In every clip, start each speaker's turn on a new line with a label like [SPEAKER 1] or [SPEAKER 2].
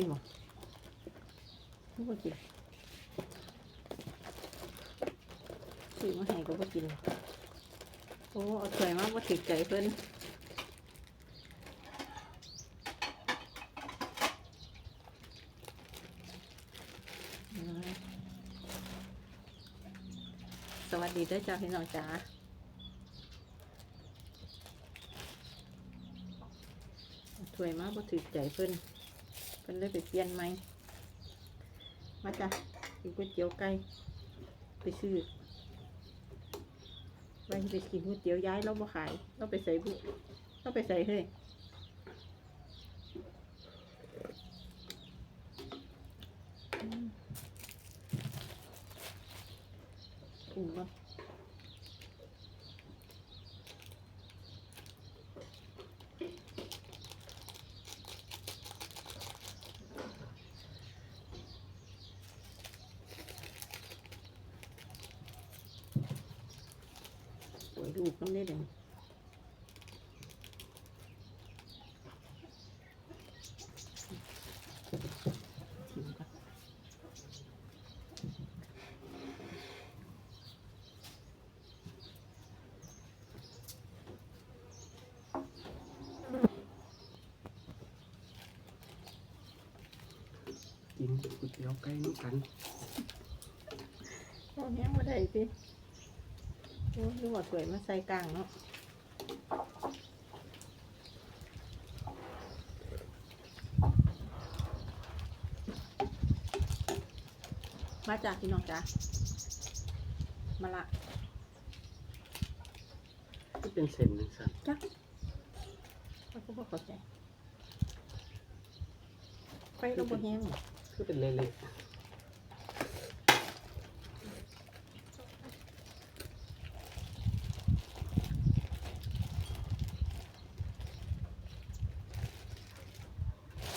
[SPEAKER 1] กินหรอไม่กินซื้อมาให้ก็ไม่กินโอ้เอาถ้วยมาบ่าถือใจเพิ่นอืมสวัสดีด้อจ้าพี่น้องจ๋าเอาถ้วยมากบ่ถือใจเพิ่น เพิ่นเลยไปเปลี่ยนใหม่มาจ้ะกินก๋วยเตี๋ยวไก่ไปซื้อไปไปกินก๋วยเตี๋ยวย้ายเราบ่ขายเราไปใส่บุเราไปใส่เฮ้ยอืมถุงบ่โอ้ย ลูกต้องได้เดี๋ยวชิมก่อน
[SPEAKER 2] กินก๋วยเตี๋ยวไก่น้ำกัน
[SPEAKER 1] โอ้แห้งบ่ได้สิ โอ้ดูว่าสวยมาใส่กลางเนาะมาจากพี่น้องจ้ามาละ
[SPEAKER 2] ก็เป็นเส้นหนึ่งสัน
[SPEAKER 1] จ้ะเขาก็บอกเข้าใจไฟเราบ่แห้งหรอก
[SPEAKER 2] ก็เป็นเละ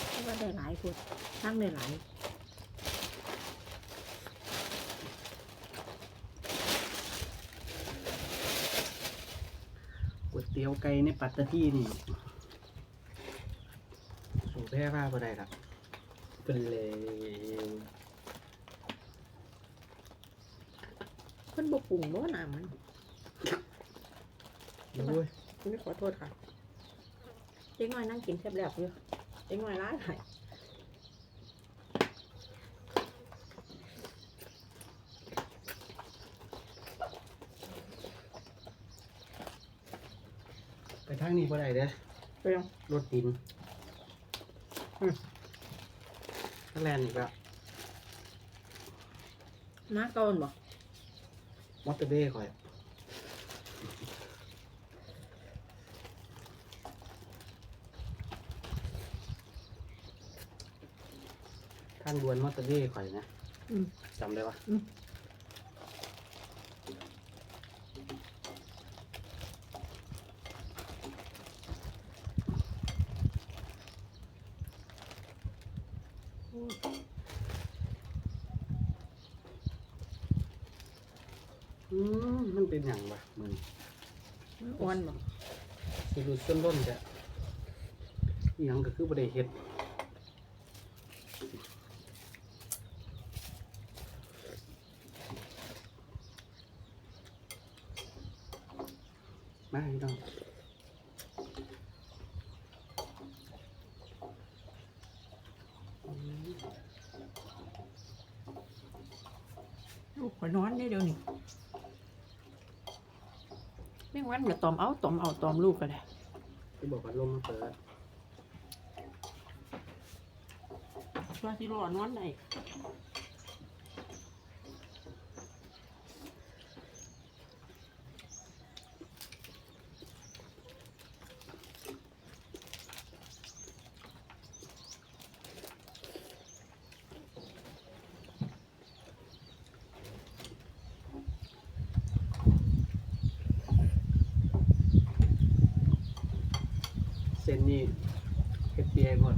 [SPEAKER 1] เพราะว่าได้หลายค นทั้งได้หลาย
[SPEAKER 2] ๆก๋วยเตี๋ยวไก่ในปัตตานีนี่สูแพ้ว่าบ่ได้หรอกเป็นเลย
[SPEAKER 1] เพิ่นบ่ปรุงบ่น้ำมัน
[SPEAKER 2] โอ้ย
[SPEAKER 1] ไม่ขอโทษค่ะเด็กน้อยนั่งกินแซ่บแล้วอยู่เด็กน้อยร้ายหายา
[SPEAKER 2] งนี้บ่ได้เด้อ
[SPEAKER 1] ไปยัง
[SPEAKER 2] รถดินอืมถ้าแลนอีกแล้ว
[SPEAKER 1] น้าเก่าหั่นบ่
[SPEAKER 2] มอเตอร์เบย์ข่อยทางด่วนมอเตอร์เบย์ข่อยนะ
[SPEAKER 1] อืม
[SPEAKER 2] จำได้ปะ
[SPEAKER 1] อืม โอ้
[SPEAKER 2] อืมมันเป็นอย่างวะมัน
[SPEAKER 1] มันอ้วนบ่
[SPEAKER 2] สิดูส้นร่นจะอิหยังก็คือบ่ได้เฮ็ดมาพี่น้อง
[SPEAKER 1] ลูกข่อยนอนได้เดี๋ยวนี้แม่ งวันก็ตอมเอาตอมเอาตอมลูกก็ได้
[SPEAKER 2] ที่บอกว่าลมมาเปิด
[SPEAKER 1] ว่าสิรอนอนได้
[SPEAKER 2] ส้นนี้เฮ็ดเปียหมด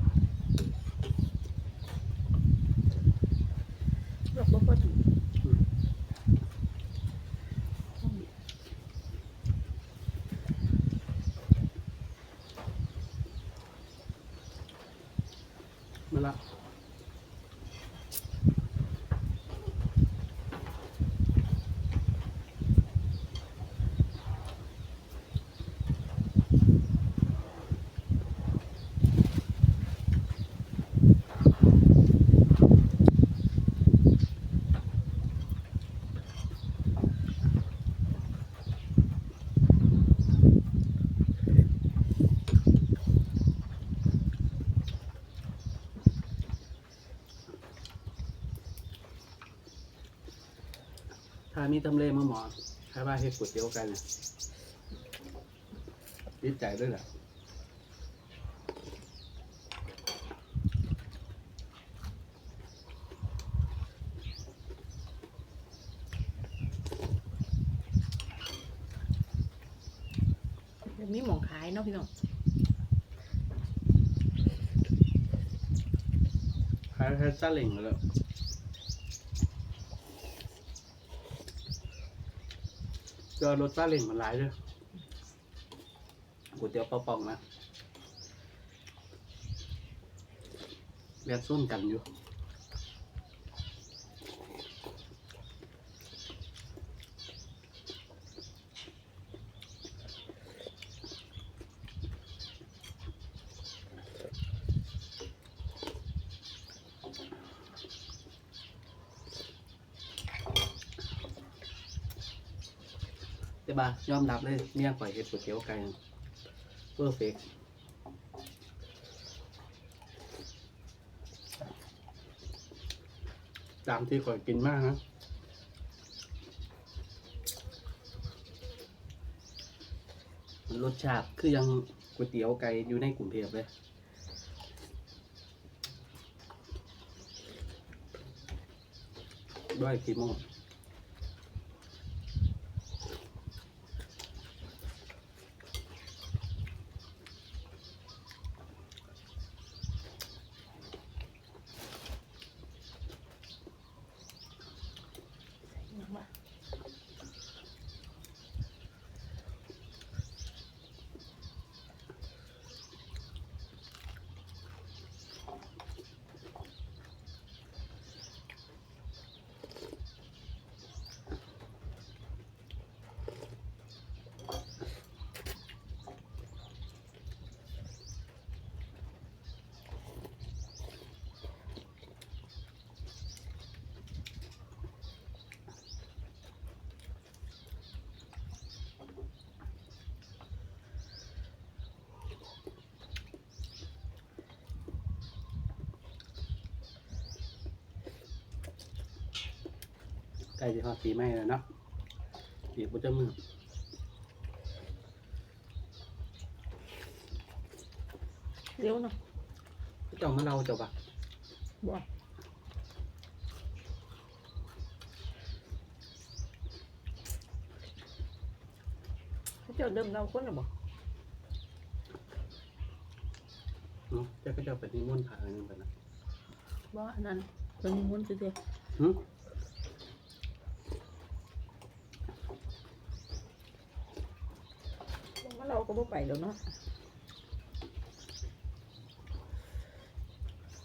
[SPEAKER 2] ห
[SPEAKER 1] ลอกบ่พอดี
[SPEAKER 2] มาละ มีตำเลมาหมอถ้าว่าเฮ็ดก๋วยเตี๋ยวไกันเนี่ยดีใจด้วยแหละ
[SPEAKER 1] เดี๋ยวมีหมองขายเนาะพี่น้อง
[SPEAKER 2] ขายแค่ซาเล้งแล้ว ก็รสซาเล้งมันหลายเลยก๋วยเตี๋ยวปลาปองนะแวดส้นกันอยู่ แต่บ่ายอมรับเลยเมียข่อยเฮ็ดก๋วยเตี๋ยวไก่เพอร์เฟกตามที่ข่อยกินมากนะมันรสชาติคือยังก๋วยเตี๋ยวไก่อยู่ในกรุงเทพเลยด้วยกี่โมง ล้จะทอดปีใหม่แล้วเนาะอีกบ่จะมือ
[SPEAKER 1] เร็วเนาะ
[SPEAKER 2] เจ้ามาเราเจ้าปะ
[SPEAKER 1] บ่เขาเจ้าเดิมเราคนหรือบ่
[SPEAKER 2] เนาะเจ้าก็เจ้าเป็นนิมนต์พระอะไรนั่นไปนะ
[SPEAKER 1] บ่อันนั้นเป็นนิมนต์ซื่อ
[SPEAKER 2] หึ
[SPEAKER 1] ๆว่าเราก็ บ่ไปแล้วเนาะ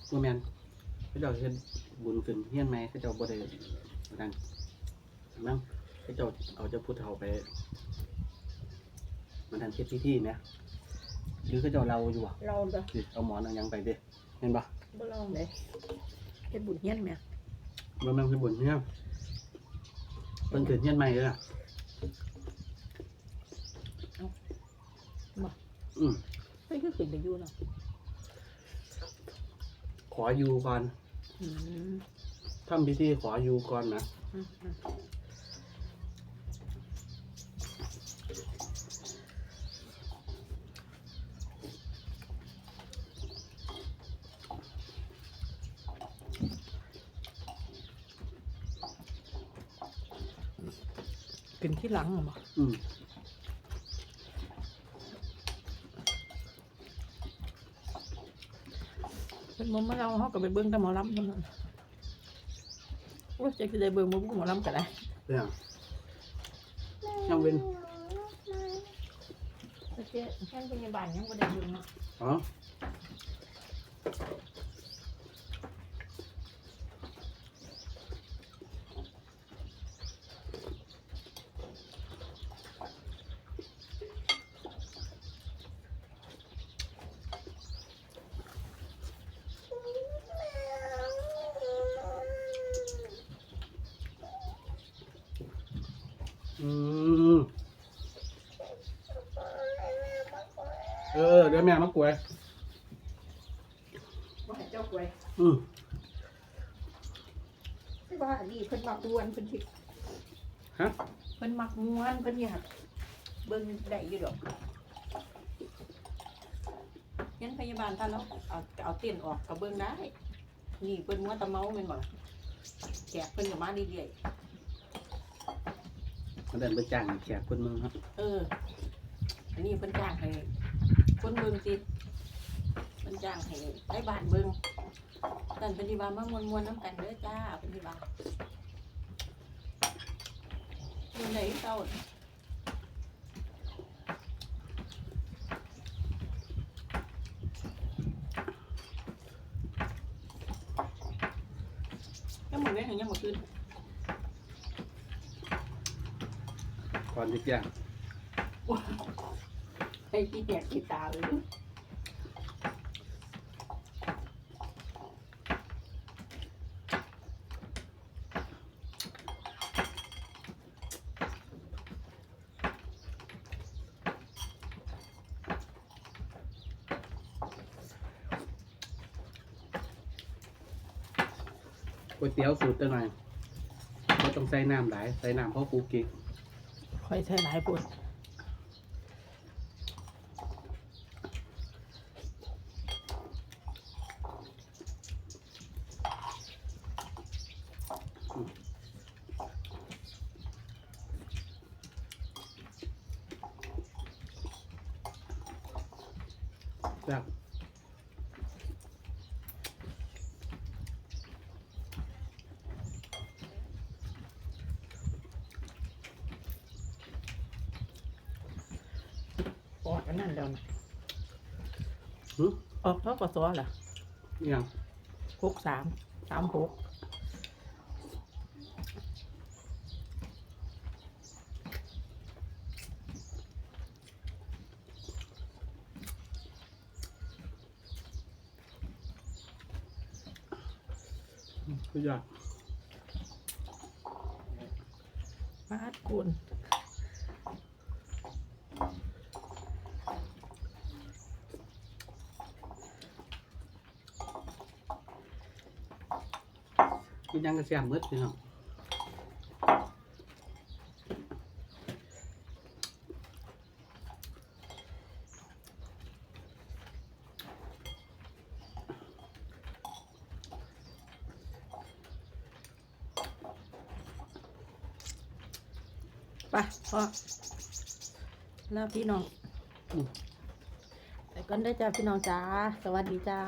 [SPEAKER 2] โมแมนเขาเจ้าเฮ็ดบุญขึ้นเฮียนไหมเขาเจ้าบ่ได้นั่นมั้งเขาเจ้าเอาเจ้าพุทธเฒ่าไป มันทันเฮ็ดพิธีไหมหรือเขาเจ้าเราอยู่อะ
[SPEAKER 1] เราเด้อ
[SPEAKER 2] สิเอาหมอนเอาหยังไปเด้เห็นปะ
[SPEAKER 1] บ่ลองเลยเฮ็ดบุญเฮียนแหม่
[SPEAKER 2] บ่แม่นคือบุญเฮียนเพิ่นขึ้นเฮียนใหม่เลยอะ อืม
[SPEAKER 1] เฮ้ยคือขึ้นไปอยู่เนาะ
[SPEAKER 2] ขออยู่ก่อน
[SPEAKER 1] อืม
[SPEAKER 2] ทำพิธีขออยู่ก่อนนะ
[SPEAKER 1] อืมอืมกินที่หลังเหรอบ่
[SPEAKER 2] อืม
[SPEAKER 1] เป็นหมอมาเราเขาก็ไปเบิ่งแต่หมอลำเท่านั้นโอ้ยจะคือได้เบิ่งบ่หมอลำก็ได้
[SPEAKER 2] เรื่องยังเป็น
[SPEAKER 1] โอเคแค่พยาบาลยังบ่ได้เบิ่งเนาะ
[SPEAKER 2] อ๋ออืม เออเดี๋ยวแม่มากวย
[SPEAKER 1] บ่ให้เจ้ากล้วย
[SPEAKER 2] อืม
[SPEAKER 1] ที่ว่าอันนี้เพิ่นมาอ้วนเพิ่นสิ
[SPEAKER 2] ฮะ
[SPEAKER 1] เพิ่นมักม่วนเพิ่นอยากเบิ่งได้อยู่ดอกยันพยาบาลท่านแล้วเอาเอาเตียนออกก็เบิ่งได้ นี่เพิ่นมัวแตะเมาแม่นบ่ล่ะแขกเพิ่นก็มาเรื่อย
[SPEAKER 2] มันเดินไปจ้างแขกคนเมืองครับ
[SPEAKER 1] ๆเออ อันนี้เพิ่นจ้างให้ คนเบิ่งสิเพิ่นจ้างให้ไอ้บ้านเบิ่งนั่นเพิ่นสิว่ามามวนน้ำกันเด้อจ้าเพิ่นสิว่าอยู่ไหนเจ้ายังหมดเลยยังหมดคืน
[SPEAKER 2] ก่อนที่จ้ง
[SPEAKER 1] ไอ้ที่แดกที่ตาเลย
[SPEAKER 2] ก๋วยเตี๋ยวสูตรตัวหน่อยก็ต้องใส่น้ำหลาย ใส่น้ำเพราะปูกิ๊ก
[SPEAKER 1] ค่อยใช้หลายปุ่น
[SPEAKER 2] จ้า
[SPEAKER 1] ออกอันนั้นแล้วนะ
[SPEAKER 2] หึ
[SPEAKER 1] ออกเท่ากับซอเหรอ
[SPEAKER 2] อิหยัง
[SPEAKER 1] หกสามสามหก
[SPEAKER 2] สุดยอด
[SPEAKER 1] มาดกุน
[SPEAKER 2] กินยังกระเทียมมืดพี่น้อง
[SPEAKER 1] ไปพอแล้วพี่น้องแต่ก่อนได้จ้าพี่น้องจ้า สวัสดีจ้า